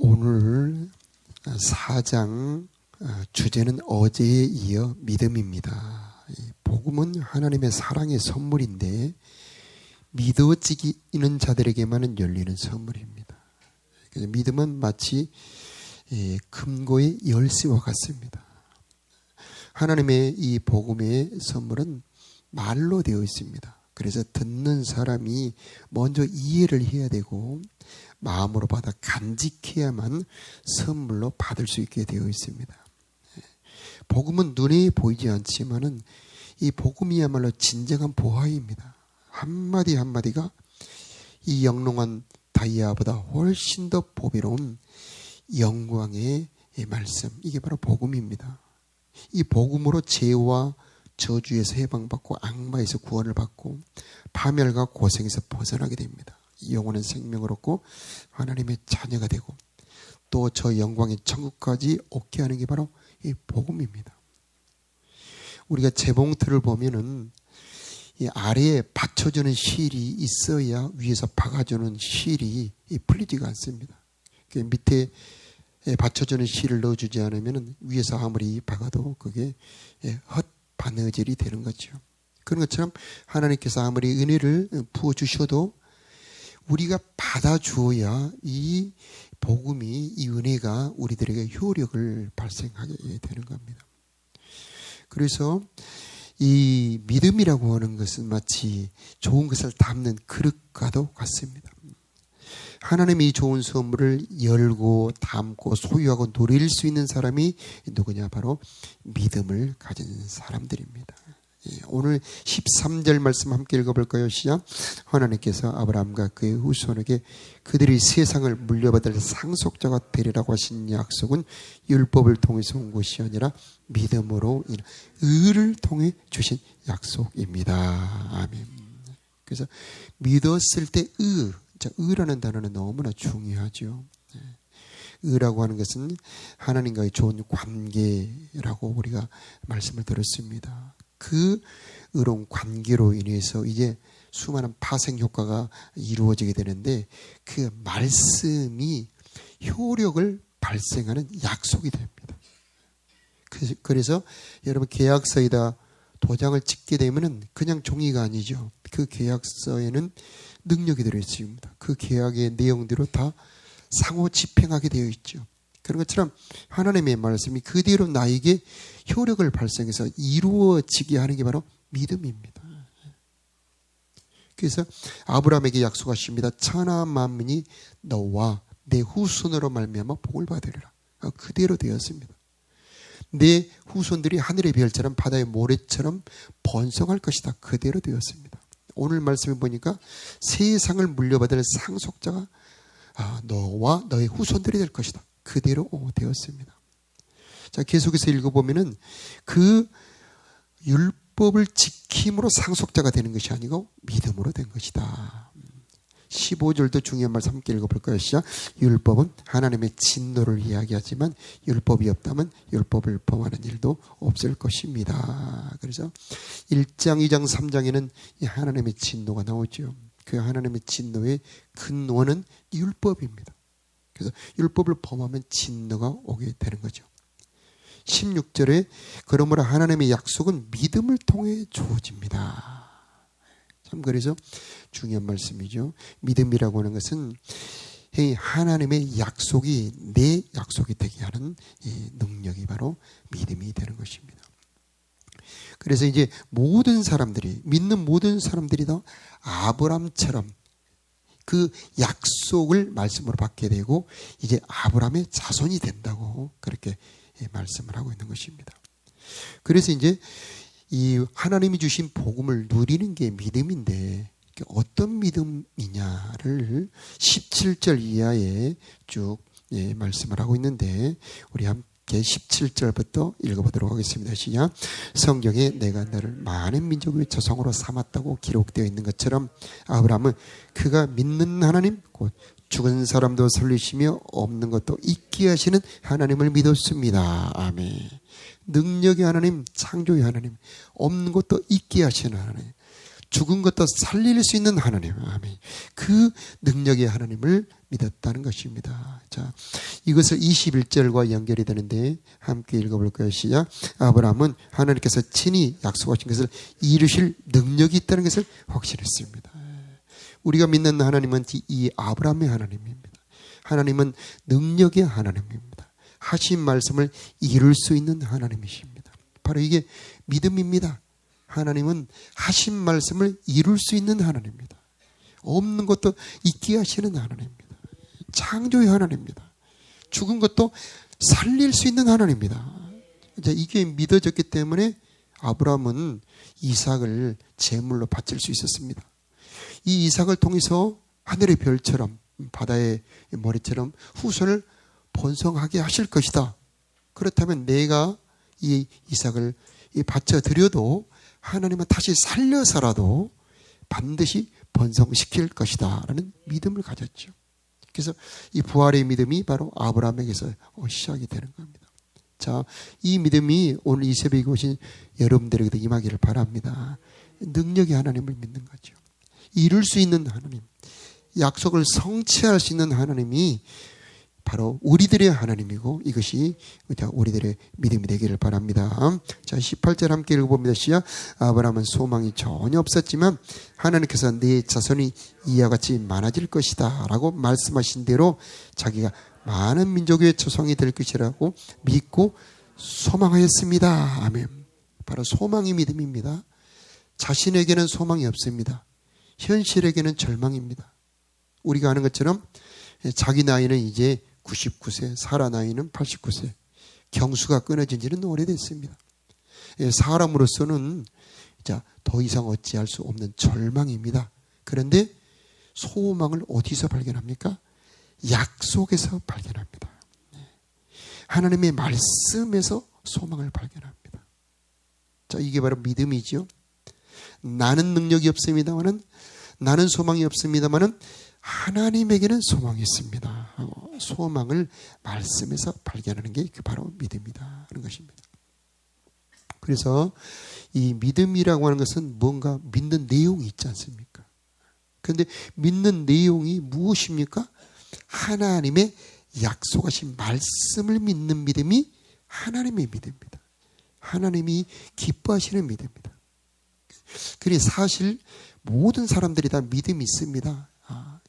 오늘 사장 주제는 어제에 이어 믿음입니다. 복음은 하나님의 사랑의 선물인데 믿어지기는 자들에게만은 열리는 선물입니다. 믿음은 마치 금고의 열쇠와 같습니다. 하나님의 이 복음의 선물은 말로 되어 있습니다. 그래서 듣는 사람이 먼저 이해를 해야 되고 마음으로 받아 간직해야만 선물로 받을 수 있게 되어 있습니다. 복음은 눈에 보이지 않지만은 이 복음이야말로 진정한 보화입니다. 한마디 한마디가 이 영롱한 다이아보다 훨씬 더 보배로운 영광의 말씀. 이게 바로 복음입니다. 이 복음으로 죄와 저주에서 해방받고 악마에서 구원을 받고 파멸과 고생에서 벗어나게 됩니다. 영혼은 생명을 얻고 하나님의 자녀가 되고 또 저 영광의 천국까지 얻게 하는 게 바로 이 복음입니다. 우리가 재봉틀을 보면은 이 아래에 받쳐주는 실이 있어야 위에서 박아주는 실이 풀리지가 않습니다. 그 밑에 받쳐주는 실을 넣어주지 않으면 위에서 아무리 박아도 그게 헛 바느질이 되는 거죠. 그런 것처럼 하나님께서 아무리 은혜를 부어주셔도 우리가 받아주어야 이 복음이 이 은혜가 우리들에게 효력을 발생하게 되는 겁니다. 그래서 이 믿음이라고 하는 것은 마치 좋은 것을 담는 그릇과도 같습니다. 하나님이 좋은 선물을 열고 담고 소유하고 누릴 수 있는 사람이 누구냐? 바로 믿음을 가진 사람들입니다. 예, 오늘 13절 말씀 함께 읽어볼까요? 시작. 하나님께서 아브라함과 그의 후손에게 그들이 세상을 물려받을 상속자가 되리라고 하신 약속은 율법을 통해서 온 것이 아니라 믿음으로 의를 통해 주신 약속입니다. 아멘. 그래서 믿었을 때 의, 의라는 단어는 너무나 중요하죠. 예. 의라고 하는 것은 하나님과의 좋은 관계라고 우리가 말씀을 들었습니다. 그 의로운 관계로 인해서 이제 수많은 파생 효과가 이루어지게 되는데 그 말씀이 효력을 발생하는 약속이 됩니다. 그, 그래서 여러분 계약서에다 도장을 찍게 되면은 그냥 종이가 아니죠. 그 계약서에는 능력이 들어 있습니다. 그 계약의 내용대로 다 상호 집행하게 되어 있죠. 그런 것처럼 하나님의 말씀이 그대로 나에게 효력을 발생해서 이루어지게 하는 게 바로 믿음입니다. 그래서 아브라함에게 약속하십니다. 천하 만민이 너와 내 후손으로 말미암아 복을 받으리라. 그대로 되었습니다. 내 후손들이 하늘의 별처럼 바다의 모래처럼 번성할 것이다. 그대로 되었습니다. 오늘 말씀에 보니까 세상을 물려받을 상속자가 아, 너와 너의 후손들이 될 것이다. 그대로 되었습니다. 자, 계속해서 읽어보면은 그 율법을 지킴으로 상속자가 되는 것이 아니고 믿음으로 된 것이다. 15절도 중요한 말씀 함께 읽어볼까요? 시작. 율법은 하나님의 진노를 이야기하지만 율법이 없다면 율법을 범하는 일도 없을 것입니다. 그래서 1장, 2장, 3장에는 하나님의 진노가 나오죠. 그 하나님의 진노의 근원은 율법입니다. 그래서 율법을 범하면 진노가 오게 되는 거죠. 16절에 그러므로 하나님의 약속은 믿음을 통해 주어집니다. 참 그래서 중요한 말씀이죠. 믿음이라고 하는 것은 하나님의 약속이 내 약속이 되게 하는 능력이 바로 믿음이 되는 것입니다. 그래서 이제 모든 사람들이 믿는 모든 사람들이 다 아브람처럼 그 약속을 말씀으로 받게 되고 이제 아브라함의 자손이 된다고 그렇게 말씀을 하고 있는 것입니다. 그래서 이제 이 하나님이 주신 복음을 누리는 게 믿음인데 어떤 믿음이냐를 17절 이하에 쭉 예, 말씀을 하고 있는데 우리 함께 17절부터 읽어보도록 하겠습니다. 시작. 성경에 내가 너를 많은 민족의 조성으로 삼았다고 기록되어 있는 것처럼 아브라함은 그가 믿는 하나님 곧 죽은 사람도 살리시며 없는 것도 있게 하시는 하나님을 믿었습니다. 아멘. 능력의 하나님, 창조의 하나님, 없는 것도 있게 하시는 하나님. 죽은 것도 살릴 수 있는 하나님. 그 능력의 하나님을 믿었다는 것입니다. 자, 이것을 21절과 연결이 되는데 함께 읽어볼까요? 시작. 아브라함은 하나님께서 친히 약속하신 것을 이루실 능력이 있다는 것을 확신했습니다. 우리가 믿는 하나님은 이 아브라함의 하나님입니다. 하나님은 능력의 하나님입니다. 하신 말씀을 이룰 수 있는 하나님이십니다. 바로 이게 믿음입니다. 하나님은 하신 말씀을 이룰 수 있는 하나님입니다. 없는 것도 있게 하시는 하나님입니다. 창조의 하나님입니다. 죽은 것도 살릴 수 있는 하나님입니다. 이제 이게 믿어졌기 때문에 아브라함은 이삭을 제물로 바칠 수 있었습니다. 이 이삭을 통해서 하늘의 별처럼 바다의 머리처럼 후손을 번성하게 하실 것이다. 그렇다면 내가 이 이삭을 바쳐 드려도 하나님은 다시 살려서라도 반드시 번성시킬 것이다. 라는 믿음을 가졌죠. 그래서 이 부활의 믿음이 바로 아브라함에게서 시작이 되는 겁니다. 자, 이 믿음이 오늘 이 새벽에 오신 여러분들에게도 임하기를 바랍니다. 능력이 하나님을 믿는 거죠. 이룰 수 있는 하나님, 약속을 성취할 수 있는 하나님이 바로 우리들의 하나님이고 이것이 우리들의 믿음이 되기를 바랍니다. 자, 18절 함께 읽어봅니다. 시작. 아브라함은 소망이 전혀 없었지만 하나님께서 네 자손이 이와 같이 많아질 것이다 라고 말씀하신 대로 자기가 많은 민족의 조상이 될 것이라고 믿고 소망하였습니다. 아멘. 바로 소망이 믿음입니다. 자신에게는 소망이 없습니다. 현실에게는 절망입니다. 우리가 아는 것처럼 자기 나이는 이제 99세, 사라 나이는 89세. 경수가 끊어진 지는 오래됐습니다. 예, 사람으로서는 자, 더 이상 어찌할 수 없는 절망입니다. 그런데 소망을 어디서 발견합니까? 약속에서 발견합니다. 예. 하나님의 말씀에서 소망을 발견합니다. 자, 이게 바로 믿음이죠. 나는 능력이 없습니다만은 나는 소망이 없습니다만은 하나님에게는 소망이 있습니다. 소망을 말씀에서 발견하는 게 바로 믿음이다 하는 것입니다. 그래서 이 믿음이라고 하는 것은 뭔가 믿는 내용이 있지 않습니까? 그런데 믿는 내용이 무엇입니까? 하나님의 약속하신 말씀을 믿는 믿음이 하나님의 믿음입니다. 하나님이 기뻐하시는 믿음입니다. 그래 사실 모든 사람들이 다 믿음이 있습니다.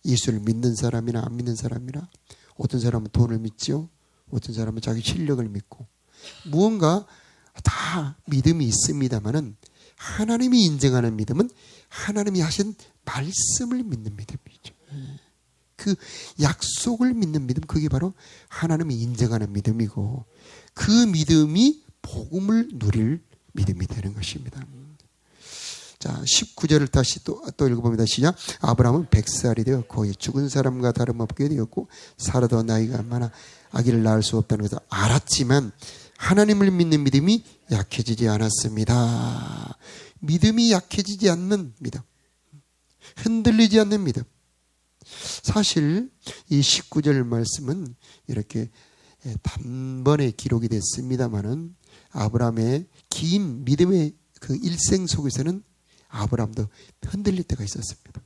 예수를 믿는 사람이나 안 믿는 사람이나 어떤 사람은 돈을 믿죠. 어떤 사람은 자기 실력을 믿고 무언가 다 믿음이 있습니다만은 하나님이 인정하는 믿음은 하나님이 하신 말씀을 믿는 믿음이죠. 그 약속을 믿는 믿음 그게 바로 하나님이 인정하는 믿음이고 그 믿음이 복음을 누릴 믿음이 되는 것입니다. 자, 19절을 다시 또, 또 읽어봅니다. 시작. 아브라함은 100살이 되어 거의 죽은 사람과 다름없게 되었고, 살아도 나이가 많아 아기를 낳을 수 없다는 것을 알았지만, 하나님을 믿는 믿음이 약해지지 않았습니다. 믿음이 약해지지 않는 믿음. 흔들리지 않는 믿음. 사실 이 19절 말씀은 이렇게 단번에 기록이 됐습니다마는 아브라함의 긴 믿음의 그 일생 속에서는 아브라함도 흔들릴 때가 있었습니다.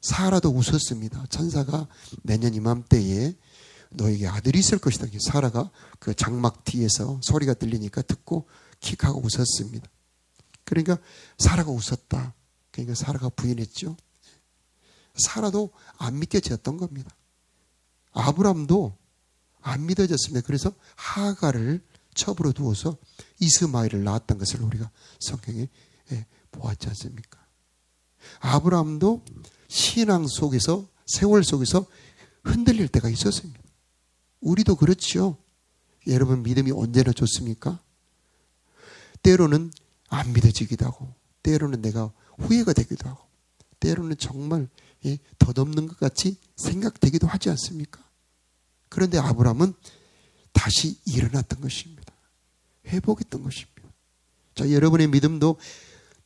사라도 웃었습니다. 천사가 내년 이맘때에 너에게 아들이 있을 것이다. 사라가 그 장막 뒤에서 소리가 들리니까 듣고 킥하고 웃었습니다. 그러니까 사라가 웃었다. 그러니까 사라가 부인했죠. 사라도 안 믿겨졌던 겁니다. 아브람도 안 믿어졌습니다. 그래서 하가를 첩으로 두어서 이스마엘을 낳았던 것을 우리가 성경에 보았지 않습니까? 아브라함도 신앙 속에서 세월 속에서 흔들릴 때가 있었습니다. 우리도 그렇지요. 여러분 믿음이 언제나 좋습니까? 때로는 안 믿어지기도 하고, 때로는 내가 후회가 되기도 하고, 때로는 정말 예, 덧없는 것 같이 생각되기도 하지 않습니까? 그런데 아브라함은 다시 일어났던 것입니다. 회복했던 것입니다. 자, 여러분의 믿음도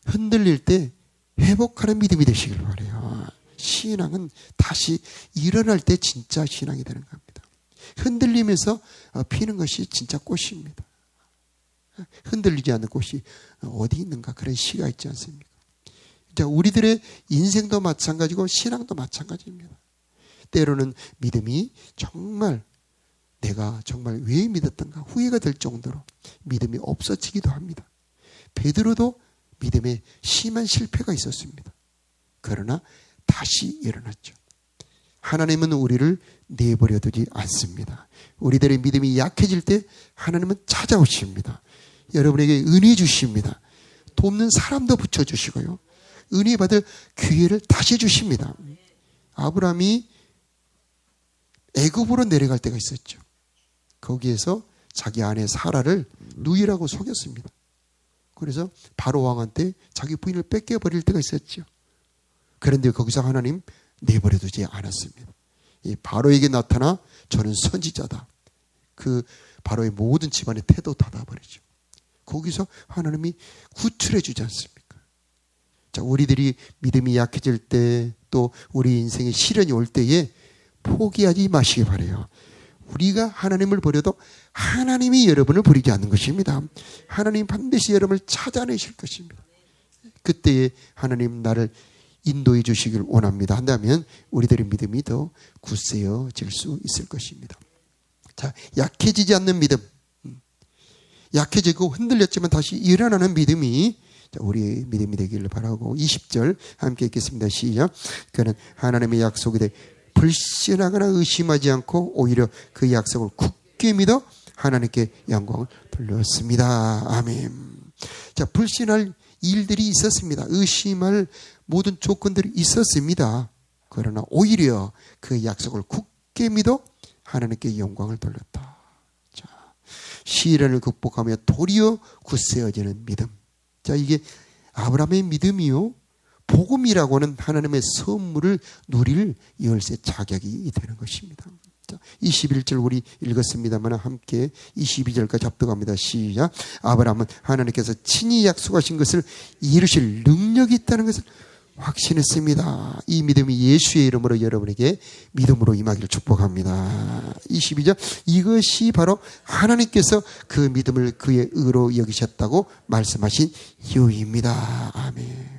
흔들릴 때 회복하는 믿음이 되시길 바래요. 신앙은 다시 일어날 때 진짜 신앙이 되는 겁니다. 흔들리면서 어, 피는 것이 진짜 꽃입니다. 흔들리지 않는 꽃이 어디 있는가 그런 시가 있지 않습니까? 자, 우리들의 인생도 마찬가지고 신앙도 마찬가지입니다. 때로는 믿음이 정말 내가 정말 왜 믿었던가 후회가 될 정도로 믿음이 없어지기도 합니다. 베드로도 믿음에 심한 실패가 있었습니다. 그러나 다시 일어났죠. 하나님은 우리를 내버려 두지 않습니다. 우리들의 믿음이 약해질 때 하나님은 찾아오십니다. 여러분에게 은혜 주십니다. 돕는 사람도 붙여주시고요. 은혜 받을 기회를 다시 주십니다. 아브라함이 애굽으로 내려갈 때가 있었죠. 거기에서 자기 아내 사라를 누이라고 속였습니다. 그래서 바로 왕한테 자기 부인을 뺏겨 버릴 때가 있었죠. 그런데 거기서 하나님 내버려 두지 않았습니다. 이 바로에게 나타나 저는 선지자다. 그 바로의 모든 집안의 태도 닫아버리죠. 거기서 하나님이 구출해 주지 않습니까? 자, 우리들이 믿음이 약해질 때 또 우리 인생에 시련이 올 때에 포기하지 마시기 바래요. 우리가 하나님을 버려도 하나님이 여러분을 버리지 않는 것입니다. 하나님 반드시 여러분을 찾아내실 것입니다. 그때에 하나님 나를 인도해 주시길 원합니다. 한다면 우리들의 믿음이 더 굳세어질 수 있을 것입니다. 자, 약해지지 않는 믿음. 약해지고 흔들렸지만 다시 일어나는 믿음이 우리 믿음이 되기를 바라고 20절 함께 읽겠습니다. 시작. 그는 하나님의 약속이 돼 불신하거나 의심하지 않고 오히려 그 약속을 굳게 믿어 하나님께 영광을 돌렸습니다. 아멘. 자, 불신할 일들이 있었습니다. 의심할 모든 조건들이 있었습니다. 그러나 오히려 그 약속을 굳게 믿어 하나님께 영광을 돌렸다. 자, 시련을 극복하며 도리어 굳세어지는 믿음. 자, 이게 아브라함의 믿음이요. 복음이라고는 하나님의 선물을 누릴 열쇠 자격이 되는 것입니다. 자, 21절 우리 읽었습니다만 함께 22절까지 합독합니다. 시작. 아브라함은 하나님께서 친히 약속하신 것을 이루실 능력이 있다는 것을 확신했습니다. 이 믿음이 예수의 이름으로 여러분에게 믿음으로 임하기를 축복합니다. 22절 이것이 바로 하나님께서 그 믿음을 그의 의로 여기셨다고 말씀하신 이유입니다. 아멘.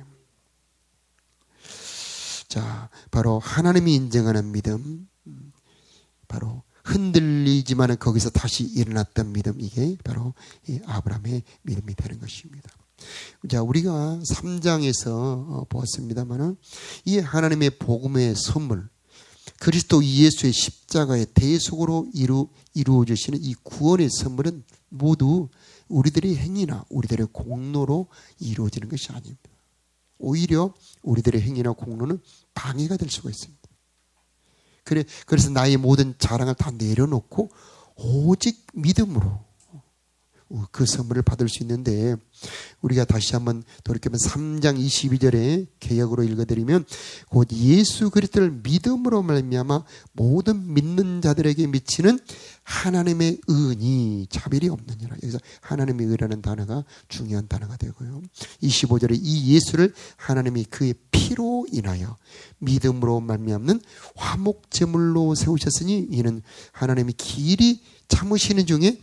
자, 바로 하나님이 인정하는 믿음, 바로 흔들리지만 거기서 다시 일어났던 믿음, 이게 바로 아브라함의 믿음이 되는 것입니다. 자, 우리가 3장에서 어, 보았습니다만은 이 하나님의 복음의 선물, 그리스도 예수의 십자가의 대속으로 이루, 이루어지시는 이 구원의 선물은 모두 우리들의 행위나 우리들의 공로로 이루어지는 것이 아닙니다. 오히려 우리들의 행위나 공로는 방해가 될 수가 있습니다. 그래, 그래서 나의 모든 자랑을 다 내려놓고 오직 믿음으로 그 선물을 받을 수 있는데 우리가 다시 한번 돌이켜보면 3장 22절에 개혁으로 읽어드리면 곧 예수 그리스도를 믿음으로 말미암아 모든 믿는 자들에게 미치는 하나님의 은이 차별이 없느니라. 여기서 하나님의 의라는 단어가 중요한 단어가 되고요. 25절에 이 예수를 하나님이 그의 피로 인하여 믿음으로 말미암는 화목 제물로 세우셨으니 이는 하나님이 길이 참으시는 중에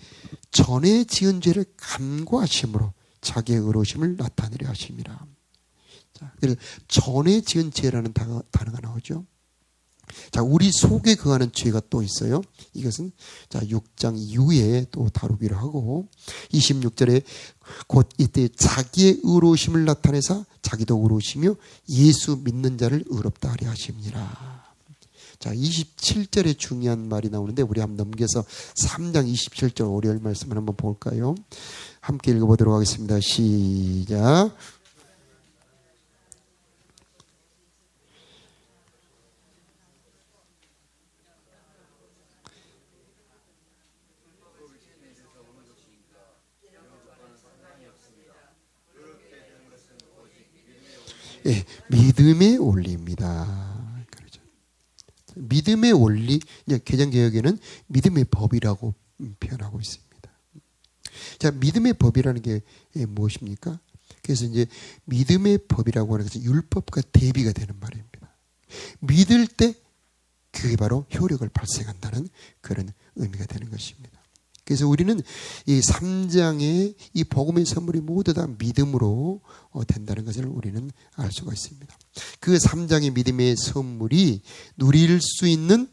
전에 지은 죄를 감고하심으로 자기의 의로심을 나타내려 하심이라. 자, 전에 지은 죄라는 단어가 나오죠. 자, 우리 속에 거하는 죄가 또 있어요. 이것은 자, 6장 이후에 또 다루기로 하고 26절에 곧 이때 자기의 의로심을 나타내사 자기도 의로우시며 예수 믿는 자를 의롭다 하려 하심니라. 자, 27절에 중요한 말이 나오는데 우리 한번 넘겨서 3장 27절 월요일 말씀을 한번 볼까요? 함께 읽어보도록 하겠습니다. 시작. 예, 믿음의 올리입니다. 믿음의 원리, 개정 개혁에는 믿음의 법이라고 표현하고 있습니다. 자, 믿음의 법이라는 게 무엇입니까? 그래서 이제 믿음의 법이라고 하는 것은 율법과 대비가 되는 말입니다. 믿을 때 그게 바로 효력을 발생한다는 그런 의미가 되는 것입니다. 그래서 우리는 이 3장의 이 복음의 선물이 모두 다 믿음으로 어, 된다는 것을 우리는 알 수가 있습니다. 그 3장의 믿음의 선물이 누릴 수 있는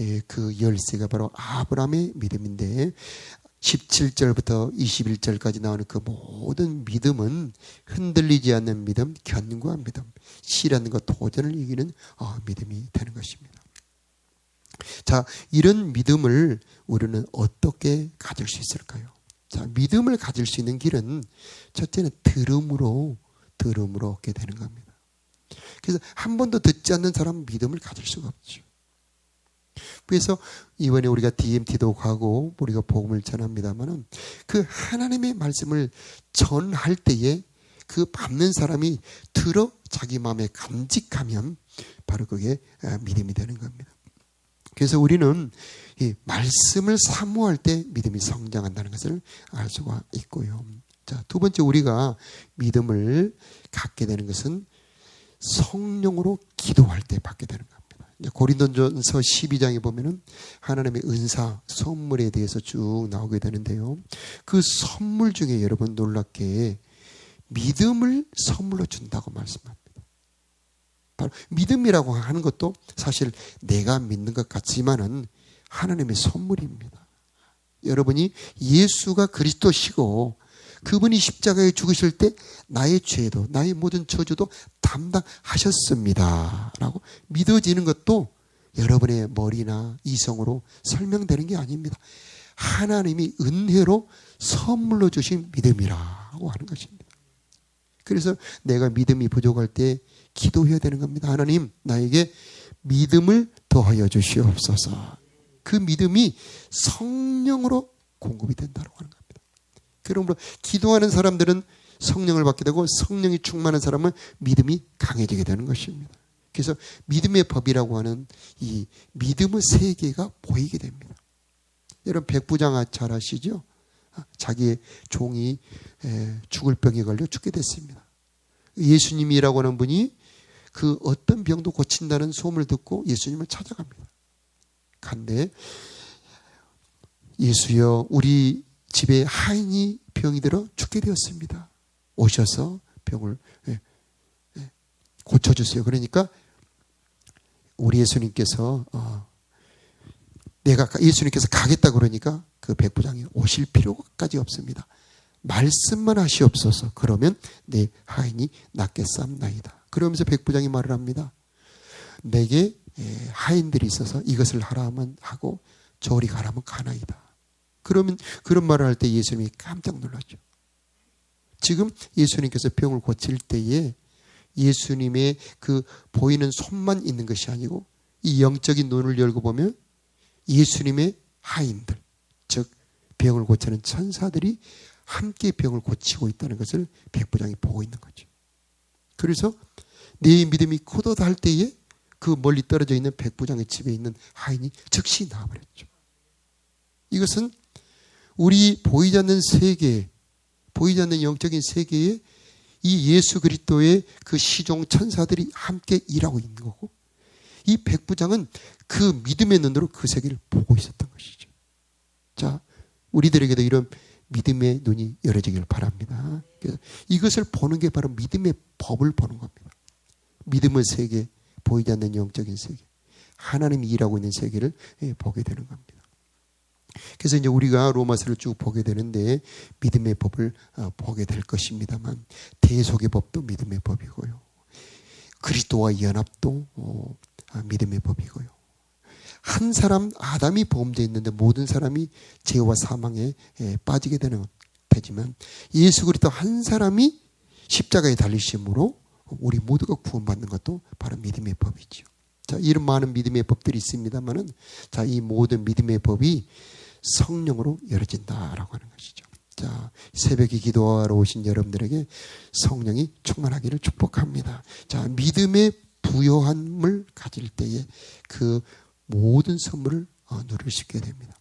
예, 그 열쇠가 바로 아브라함의 믿음인데 17절부터 21절까지 나오는 그 모든 믿음은 흔들리지 않는 믿음, 견고한 믿음, 것 도전을 이기는 어, 믿음이 되는 것입니다. 자, 이런 믿음을 우리는 어떻게 가질 수 있을까요? 자, 믿음을 가질 수 있는 길은 첫째는 들음으로, 들음으로 얻게 되는 겁니다. 그래서 한 번도 듣지 않는 사람은 믿음을 가질 수가 없죠. 그래서 이번에 우리가 DMT도 가고 우리가 복음을 전합니다만은 그 하나님의 말씀을 전할 때에 그 받는 사람이 들어 자기 마음에 감직하면 바로 그게 믿음이 되는 겁니다. 그래서 우리는 이 말씀을 사모할 때 믿음이 성장한다는 것을 알 수가 있고요. 자, 두 번째 우리가 믿음을 갖게 되는 것은 성령으로 기도할 때 받게 되는 겁니다. 고린도전서 12장에 보면은 하나님의 은사, 선물에 대해서 쭉 나오게 되는데요. 그 선물 중에 여러분 놀랍게 믿음을 선물로 준다고 말씀합니다. 바로 믿음이라고 하는 것도 사실 내가 믿는 것 같지만은 하나님의 선물입니다. 여러분이 예수가 그리스도시고 그분이 십자가에 죽으실 때 나의 죄도 나의 모든 저주도 담당하셨습니다. 라고 믿어지는 것도 여러분의 머리나 이성으로 설명되는 게 아닙니다. 하나님이 은혜로 선물로 주신 믿음이라고 하는 것입니다. 그래서 내가 믿음이 부족할 때 기도해야 되는 겁니다. 하나님, 나에게 믿음을 더하여 주시옵소서. 그 믿음이 성령으로 공급이 된다고 하는 겁니다. 그러므로 기도하는 사람들은 성령을 받게 되고 성령이 충만한 사람은 믿음이 강해지게 되는 것입니다. 그래서 믿음의 법이라고 하는 이 믿음의 세계가 보이게 됩니다. 여러분 백부장 잘 아시죠? 자기의 종이 죽을 병에 걸려 죽게 됐습니다. 예수님이라고 하는 분이 그 어떤 병도 고친다는 소문을 듣고 예수님을 찾아갑니다. 간데 예수여 우리 집에 하인이 병이 들어 죽게 되었습니다. 오셔서 병을 예, 예, 고쳐주세요. 그러니까 우리 예수님께서 어, 내가 예수님께서 가겠다 그러니까 그 백부장이 오실 필요까지 없습니다. 말씀만 하시옵소서. 그러면 내 하인이 낫겠삼나이다. 그러면서 백부장이 말을 합니다. 내게 예, 하인들이 있어서 이것을 하라 면 하고 저리 가라면 가나이다. 그러면 그런 말을 할 때 예수님이 깜짝 놀랐죠. 지금 예수님께서 병을 고칠 때에 예수님의 그 보이는 손만 있는 것이 아니고 이 영적인 눈을 열고 보면 예수님의 하인들, 즉 병을 고치는 천사들이 함께 병을 고치고 있다는 것을 백부장이 보고 있는 거죠. 그래서 내 믿음이 코도다 할 때에 그 멀리 떨어져 있는 백부장의 집에 있는 하인이 즉시 나와버렸죠. 이것은 우리 보이지 않는 세계, 보이지 않는 영적인 세계에 이 예수 그리스도의 그 시종 천사들이 함께 일하고 있는 거고 이 백부장은 그 믿음의 눈으로 그 세계를 보고 있었던 것이죠. 자, 우리들에게도 이런 믿음의 눈이 열어지길 바랍니다. 이것을 보는 게 바로 믿음의 법을 보는 겁니다. 믿음의 세계, 보이지 않는 영적인 세계, 하나님이 일하고 있는 세계를 예, 보게 되는 겁니다. 그래서 이제 우리가 로마서를 쭉 보게 되는데 믿음의 법을 어, 보게 될 것입니다만 대속의 법도 믿음의 법이고요. 그리스도와 연합도 어, 아, 믿음의 법이고요. 한 사람 아담이 범죄했는데 모든 사람이 죄와 사망에 예, 빠지게 되는 되지만 예수 그리스도 한 사람이 십자가에 달리심으로 우리 모두가 구원받는 것도 바로 믿음의 법이죠. 자, 이런 많은 믿음의 법들이 있습니다만은 자, 이 모든 믿음의 법이 성령으로 열어진다라고 하는 것이죠. 자, 새벽에 기도하러 오신 여러분들에게 성령이 충만하기를 축복합니다. 자, 믿음의 부요함을 가질 때에 그 모든 선물을 어, 누릴 수 있게 됩니다.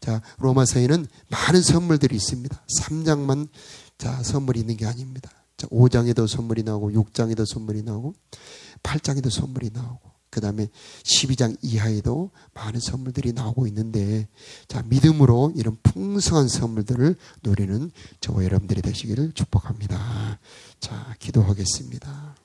자, 로마서에는 많은 선물들이 있습니다. 3장만 자, 선물이 있는 게 아닙니다. 자, 5장에도 선물이 나오고 6장에도 선물이 나오고 8장에도 선물이 나오고 그 다음에 12장 이하에도 많은 선물들이 나오고 있는데, 자, 믿음으로 이런 풍성한 선물들을 누리는 저와 여러분들이 되시기를 축복합니다. 자, 기도하겠습니다.